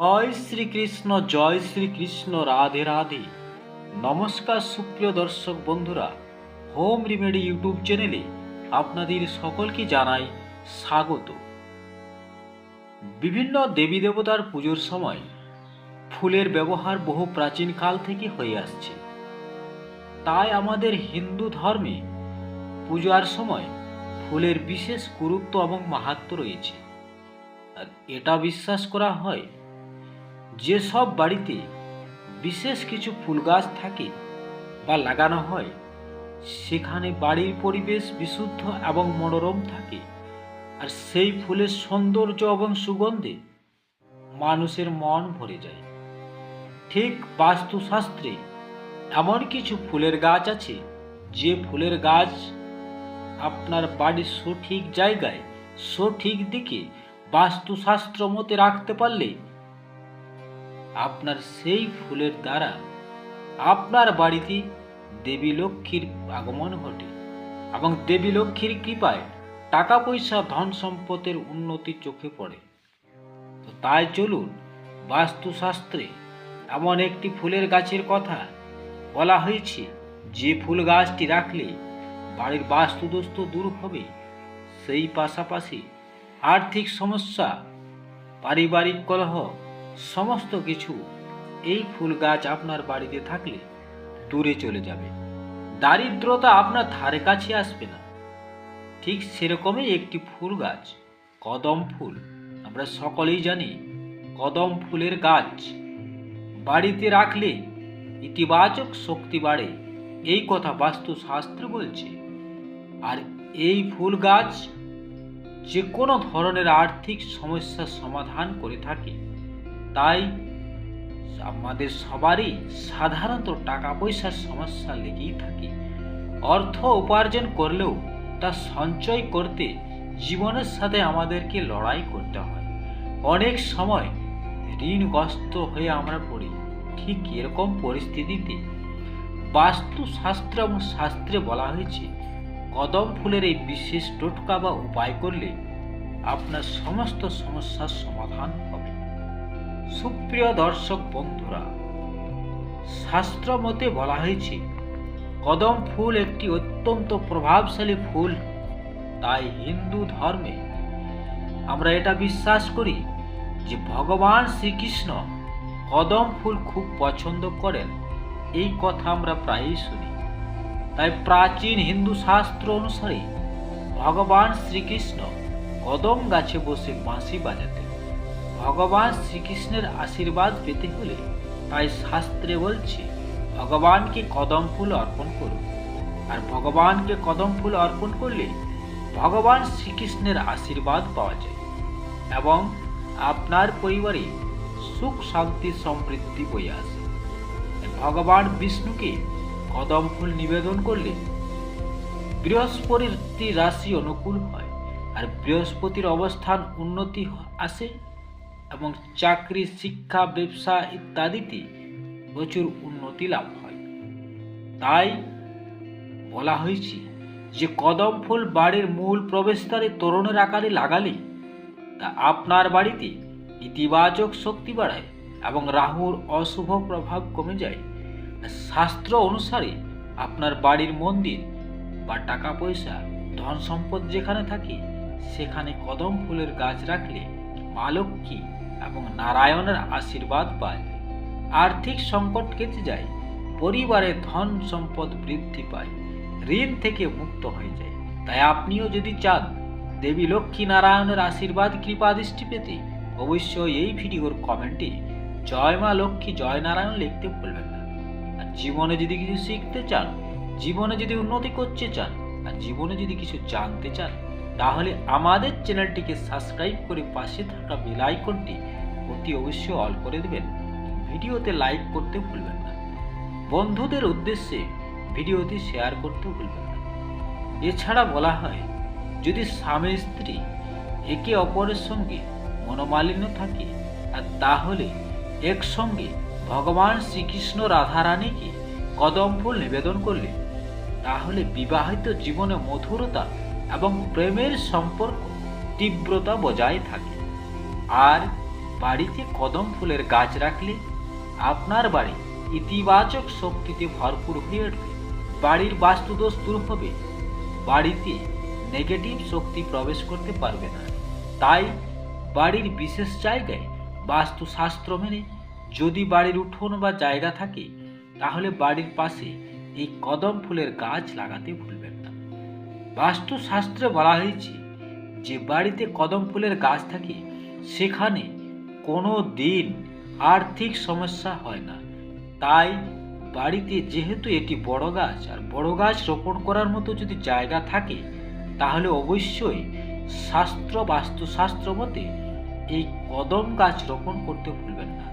জয় শ্রীকৃষ্ণ জয় শ্রীকৃষ্ণ, রাধে রাধে। নমস্কার সুপ্রিয় দর্শক বন্ধুরা, হোম রিমেডি ইউটিউব চ্যানেলে আপনাদের সকলকে জানাই স্বাগত। বিভিন্ন দেবী দেবতার পুজোর সময় ফুলের ব্যবহার বহু প্রাচীনকাল থেকে হয়ে আসছে। তাই আমাদের হিন্দু ধর্মে পূজার সময় ফুলের বিশেষ গুরুত্ব এবং মাহাত্ম রয়েছে। আর এটা বিশ্বাস করা হয় যেসব বাড়িতে বিশেষ কিছু ফুল গাছ থাকে বা লাগানো হয়, সেখানে বাড়ির পরিবেশ বিশুদ্ধ এবং মনোরম থাকে। আর সেই ফুলের সৌন্দর্য এবং সুগন্ধে মানুষের মন ভরে যায়। ঠিক বাস্তুশাস্ত্রে এমন কিছু ফুলের গাছ আছে, যে ফুলের গাছ আপনার বাড়ির সঠিক জায়গায়, সঠিক দিকে বাস্তুশাস্ত্র মতে রাখতে পারলে আপনার সেই ফুলের দ্বারা আপনার বাড়িতে দেবী লক্ষ্মীর আগমন ঘটে এবং দেবী লক্ষ্মীর কৃপায় টাকা পয়সা ধন সম্পদের উন্নতি চোখে পড়ে। তো তাই চলুন বাস্তুশাস্ত্রে এমন একটি ফুলের গাছের কথা বলা হয়েছে, যে ফুল গাছটি রাখলে বাড়ির বাস্তুদোষ তো দূর হবে। সেই পাশাপাশি আর্থিক সমস্যা, পারিবারিক কলহ সমস্ত কিছু এই ফুল গাছ আপনার বাড়িতে থাকলে দূরে চলে যাবে। দারিদ্রতা আপনার ধারে কাছে আসবে না। ঠিক সেরকমই একটি ফুল গাছ, কদম ফুল, আমরা সকলেই জানি কদম ফুলের গাছ। বাড়িতে রাখলে ইতিবাচক শক্তি বাড়ে, এই কথা বাস্তুশাস্ত্র বলছে। আর এই ফুল গাছ যে কোনো ধরনের আর্থিক সমস্যার সমাধান করে থাকে। তাই আমাদের সবারই সাধারণত টাকা পয়সার সমস্যা লেগেই থাকে। অর্থ উপার্জন করলেও তা সঞ্চয় করতে জীবনের সাথে আমাদেরকে লড়াই করতে হয়। অনেক সময় ঋণগ্রস্ত হয়ে আমরা পড়ি। ঠিক এরকম পরিস্থিতিতে বাস্তুশাস্ত্র এবং শাস্ত্রে বলা হয়েছে, কদম ফুলের এই বিশেষ টোটকা বা উপায় করলে আপনার সমস্ত সমস্যার সমাধান সুপ্রিয় দর্শক বন্ধুরা, শাস্ত্র মতে বলা হয়েছে, কদম ফুল একটি অত্যন্ত প্রভাবশালী ফুল, তাই হিন্দু ধর্মে আমরা এটা বিশ্বাস করি যে ভগবান শ্রীকৃষ্ণ কদম ফুল খুব পছন্দ করেন। এই কথা আমরা প্রায়ই শুনি। তাই প্রাচীন হিন্দু শাস্ত্র অনুসারে ভগবান শ্রীকৃষ্ণ কদম গাছে বসে বাঁশি বাজাতেন। ভগবান শ্রীকৃষ্ণের আশীর্বাদ পেতে হলে তাই শাস্ত্রে বলছে, ভগবানকে কদম ফুল অর্পণ করুন আর ভগবানকে কদম ফুল অর্পণ করলে ভগবান শ্রীকৃষ্ণের আশীর্বাদ পাওয়া যায় এবং আপনার পরিবারে সুখ শান্তি সমৃদ্ধি বয়ে আসে। ভগবান বিষ্ণুকে কদম ফুল নিবেদন করলে বৃহস্পতির রাশি অনুকূল হয় আর বৃহস্পতির অবস্থান উন্নতি আসে। এবং চাকরি, শিক্ষা, ব্যবসা ইত্যাদিতে প্রচুর উন্নতি লাভ হয়। তাই বলা হয়েছে যে, কদম ফুল বাড়ির মূল প্রবেশদ্বারে তরুণের আকারে লাগালে তা আপনার বাড়িতে ইতিবাচক শক্তি বাড়ায় এবং রাহুর অশুভ প্রভাব কমে যায়। শাস্ত্র অনুসারে আপনার বাড়ির মন্দির বা টাকা পয়সা, ধন সম্পদ যেখানে থাকে, সেখানে কদম ফুলের গাছ রাখলে মা লক্ষ্মী এবং নারায়ণের আশীর্বাদ পায়। আর্থিক সংকট কেটে যায়, পরিবারে ধন সম্পদ বৃদ্ধি পায়, ঋণ থেকে মুক্ত হয়ে যায়। তাই আপনিও যদি চান, দেবী লক্ষ্মী নারায়ণের আশীর্বাদ, কৃপা, দৃষ্টি পেতে, অবশ্যই এই ভিডিওর কমেন্টে জয় মা লক্ষ্মী, জয় নারায়ণ লিখতে ভুলবেন না। আর জীবনে যদি কিছু শিখতে চান, জীবনে যদি উন্নতি করতে চান, আর জীবনে যদি কিছু জানতে চান তাহলে আমাদের চ্যানেলটিকে সাবস্ক্রাইব করে পাশে থাকা বেল আইকনটি অতি অবশ্যই অল করে দেবেন। ভিডিওতে লাইক করতে ভুলবেন না। বন্ধুদের উদ্দেশ্যে ভিডিওটি শেয়ার করতে ভুলবেন না। এছাড়া বলা হয়, যদি স্বামী স্ত্রী একে অপরের সঙ্গে মনোমালিন্য থাকে, আর তাহলে একসঙ্গে ভগবান শ্রীকৃষ্ণ রাধারানীকে কদম ফুল নিবেদন করলে, তাহলে বিবাহিত জীবনে মধুরতা এবং প্রেমের সম্পর্ক তীব্রতা বজায় থাকে। আর বাড়িতে কদম ফুলের গাছ রাখলে আপনার বাড়ি ইতিবাচক শক্তিতে ভরপুর হয়ে উঠবে। বাড়ির বাস্তুদোষ দূর হবে। বাড়িতে নেগেটিভ শক্তি প্রবেশ করতে পারবে না। তাই বাড়ির বিশেষ জায়গায় বাস্তুশাস্ত্র মেনে যদি বাড়ির উঠোন বা জায়গা থাকে, তাহলে বাড়ির পাশে এই কদম ফুলের গাছ লাগাতে ভুলবেন বাস্তুশাস্ত্রে বলা হয়েছে যে বাড়িতে কদম ফুলের গাছ থাকে, সেখানে কোনো দিন আর্থিক সমস্যা হয় না। তাই বাড়িতে যেহেতু এটি বড় গাছ আর বড় গাছ রোপণ করার মতো যদি জায়গা থাকে, তাহলে অবশ্যই শাস্ত্র বাস্তুশাস্ত্র মতে এই কদম গাছ রোপণ করতে ভুলবেন না।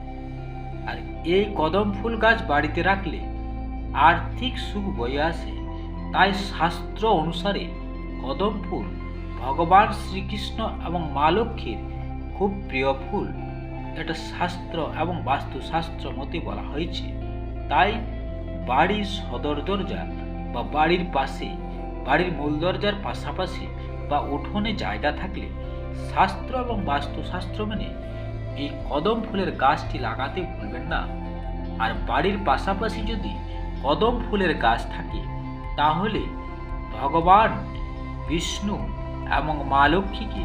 আর এই কদম ফুল গাছ বাড়িতে রাখলে আর্থিক সুখ বয়ে আসে। তাই শাস্ত্র অনুসারে কদম ফুল ভগবান শ্রীকৃষ্ণ এবং মা লক্ষ্মীর খুব প্রিয় ফুল। এটা শাস্ত্র এবং বাস্তুশাস্ত্র মতে বলা হয়েছে। তাই বাড়ির সদর দরজা বা বাড়ির পাশে, বাড়ির মূল দরজার পাশাপাশি বা উঠোনে জায়গা থাকলে শাস্ত্র এবং বাস্তুশাস্ত্র মেনে এই কদম ফুলের গাছটি লাগাতে ভুলবেন না। আর বাড়ির পাশাপাশি যদি কদম ফুলের গাছ থাকে তাহলে ভগবান, বিষ্ণু এবং মা লক্ষ্মীকে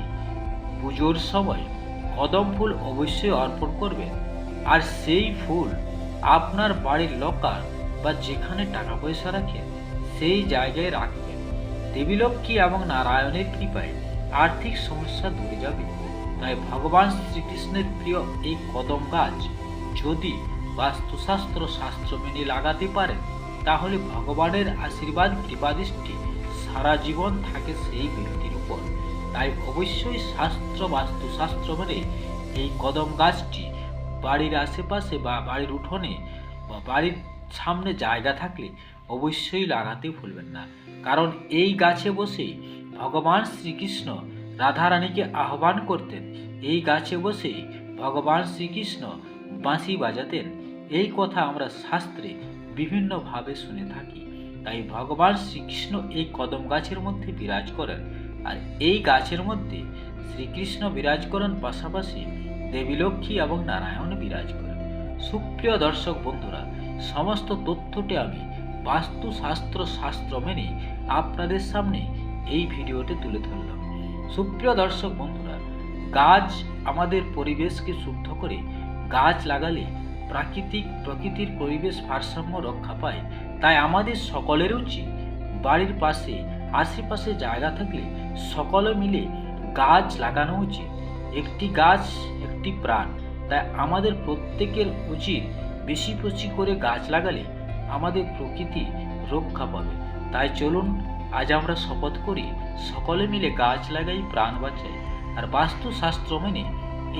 পুজোর সময় কদম ফুল অবশ্যই অর্পণ করবেন। আর সেই ফুল আপনার বাড়ির লকার বা যেখানে টাকা পয়সা রাখেন, সেই জায়গায় রাখবেন। দেবী লক্ষ্মী এবং নারায়ণের কৃপায় আর্থিক সমস্যা দূরে যাবে। তাই ভগবান শ্রীকৃষ্ণের প্রিয় এই কদম গাছ যদি বাস্তুশাস্ত্র শাস্ত্র মেনে লাগাতে পারেন তাহলে ভগবানের আশীর্বাদ কৃপাদৃষ্টি সারা জীবন থাকে সেই ব্যক্তির উপর। তাই অবশ্যই শাস্ত্র বাস্তুশাস্ত্র মেনে এই কদম গাছটি বাড়ির আশেপাশে বা বাড়ির উঠোনে বা বাড়ির সামনে জায়গা থাকলে অবশ্যই লাগাতে ভুলবেন না। কারণ এই গাছে বসে ভগবান শ্রীকৃষ্ণ রাধারানীকে আহ্বান করতেন। এই গাছে বসে ভগবান শ্রীকৃষ্ণ বাঁশি বাজাতেন। এই কথা আমরা শাস্ত্রে বিভিন্নভাবে শুনে থাকি। তাই ভগবান শ্রীকৃষ্ণ এই কদম গাছের মধ্যে বিরাজ করেন আর এই গাছের মধ্যে শ্রীকৃষ্ণ বিরাজ করেন পাশাপাশি দেবী লক্ষ্মী এবং নারায়ণ বিরাজ করেন। সুপ্রিয় দর্শক বন্ধুরা, সমস্ত তথ্যটি আমি বাস্তুশাস্ত্র শাস্ত্র মেনে আপনাদের সামনে এই ভিডিওতে তুলে ধরলাম। সুপ্রিয় দর্শক বন্ধুরা, গাছ আমাদের পরিবেশকে শুদ্ধ করে গাছ লাগালে প্রাকৃতিক প্রকৃতির পরিবেশ ভারসাম্য রক্ষা পায়, তাই আমাদের সকলের উচিত বাড়ির পাশে, আশেপাশে জায়গা থাকলে সকলে মিলে গাছ লাগানো উচিত। একটি গাছ একটি প্রাণ, তাই আমাদের প্রত্যেকের উচিত বেশি বেশি করে গাছ লাগালে আমাদের প্রকৃতি রক্ষা পাবে। তাই চলুন, আজ আমরা শপথ করি, সকলে মিলে গাছ লাগাই, প্রাণ বাঁচাই। আর বাস্তুশাস্ত্র মেনে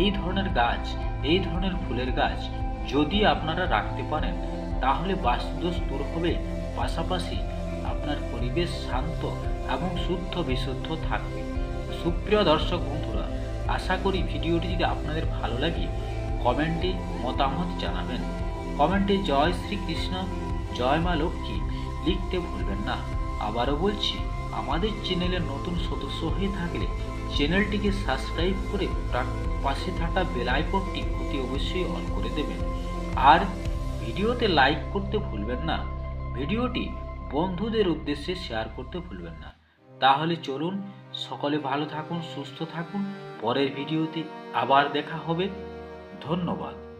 এই ধরনের গাছ, এই ধরনের ফুলের গাছ যদি আপনারা রাখতে পারেন, তাহলে বাস্তুদোষ দূর হবে। পাশাপাশি আপনার পরিবেশ শান্ত এবং শুদ্ধ বিশুদ্ধ থাকবে। সুপ্রিয় দর্শক বন্ধুরা, আশা করি ভিডিওটি যদি আপনাদের ভালো লাগে, কমেন্টে মতামত জানাবেন। কমেন্টে জয় শ্রীকৃষ্ণ, জয় মা লক্ষ্মী লিখতে ভুলবেন না। আবারও বলছি, আমাদের চ্যানেলের নতুন সদস্য হয়ে থাকলে চ্যানেলটিকে সাবস্ক্রাইব করে তার পাশে থাকা বেল আইকনটি অতি অবশ্যই অন করে দেবেন। আর ভিডিওতে লাইক করতে ভুলবেন না। ভিডিওটি বন্ধুদের উদ্দেশ্যে শেয়ার করতে ভুলবেন না। তাহলে চলুন, সকলে ভালো থাকুন, সুস্থ থাকুন। পরের ভিডিওতে আবার দেখা হবে। ধন্যবাদ।